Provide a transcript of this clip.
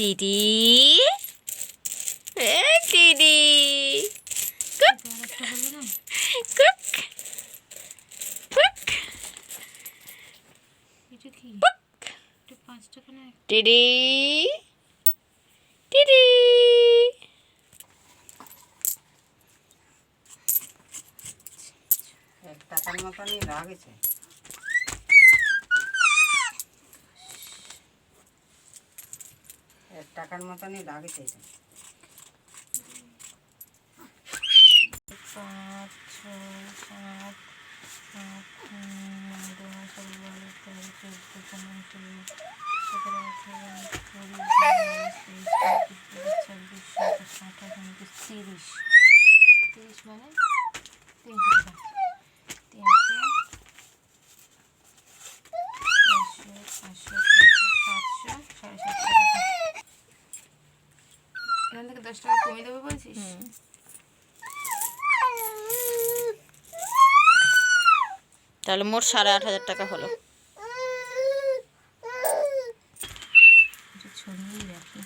টিডি টিডি cook. Cook. Cook. টিডি টিডি একটা? মতনই লাগেছে। টাকার মতনই লাগছে পাঁচ, ছয়, সাত, আট, নয় ষোলো বারো, তেরো, চোদ্দ, পনেরো, ষোলো, সতেরো, আঠেরো কুড়ি চব্বিশ সাতাশ আঠাশ তিরিশ। মানে তিনশো তিনশো ওখান থেকে দশ টাকা কমিয়ে দেবে বলছিস? তাহলে মোট সাড়ে আট হাজার টাকা হলো। ছড়িয়েই রাখি